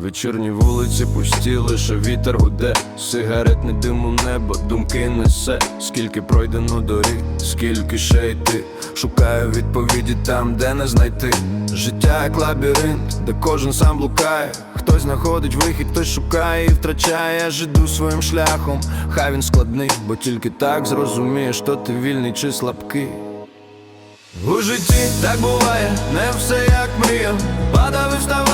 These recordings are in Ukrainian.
Вечірні вулиці пусті, лише вітер гуде, сигаретний дим у небо, думки несе, скільки пройдено доріг, скільки ще йти. Шукаю відповіді там, де не знайти. Життя як лабіринт, де кожен сам блукає. Хтось знаходить вихід, хтось шукає і втрачає. Я ж іду своїм шляхом. Хай він складний, бо тільки так зрозумієш, що ти вільний чи слабкий. У житті так буває, не все як мріяв Падав і вставав,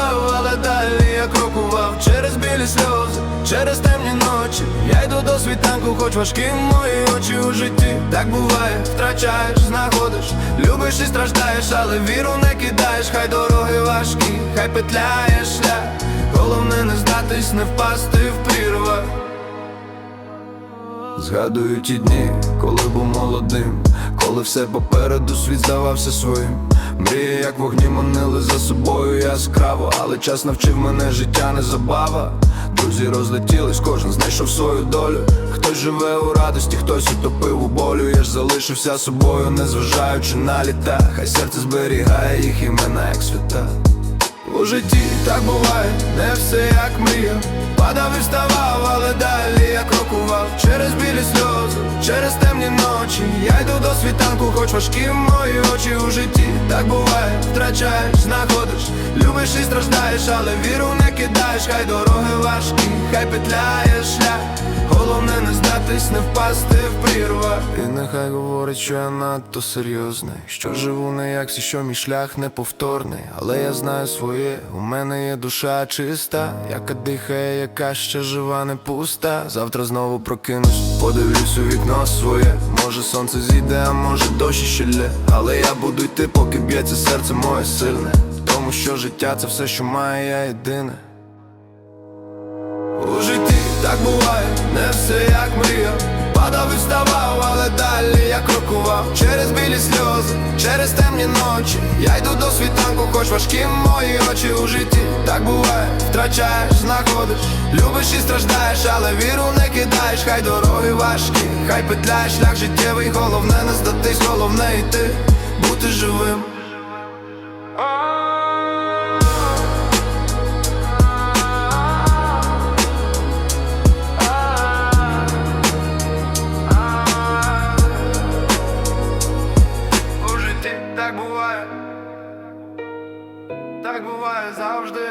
через темні ночі Я йду до світанку, хоч важкі мої очі у житті. Так буває, втрачаєш, знаходиш Любиш і страждаєш, але віру не кидаєш Хай дороги важкі, хай петляєш шлях. Головне не здатись, не впасти в прірвах Згадую ті дні, коли був молодим, коли все попереду світ здавався своїм. Мрії, як вогні манили за собою яскраво, але час навчив мене життя не забава. Друзі розлетілись, кожен знайшов свою долю. Хтось живе у радості, хтось утопив у болю. Я ж залишився собою, незважаючи на літа. Хай серце зберігає їх імена, як свята. У житті так буває, не все як мріяв Падав і вставав, але далі я крокував. Через білі сльози, через темні ночі. Я йду до світанку, хоч важкі мої очі. У житті Так буває, втрачаєш, знаходиш. Любиш і страждаєш, але віру не кидаєш. Хай дороги важкі, хай петляє шлях не не впасти в прірвах І нехай говорить, що я надто серйозний. Що живу не як всі, що мій шлях неповторний. Але я знаю своє, у мене є душа чиста. Яка дихає, яка ще жива, не пуста. Завтра знову прокинусь, подивлюсь у вікно своє. Може сонце зійде, а може дощ ще лє. Але я буду йти, поки б'ється серце моє сильне. Тому що життя це все, що має я єдине. У житті так буває, не все як мріяв. Падав і вставав, але далі я крокував. Через білі сльози, через темні ночі. Я йду до світанку, хоч важкі мої очі у житті. Так буває, втрачаєш, знаходиш. Любиш і страждаєш, але віру не кидаєш. Хай дороги важкі, хай петляє шлях життєвий Головне не здатись, головне йти, бути живим так буває завжди.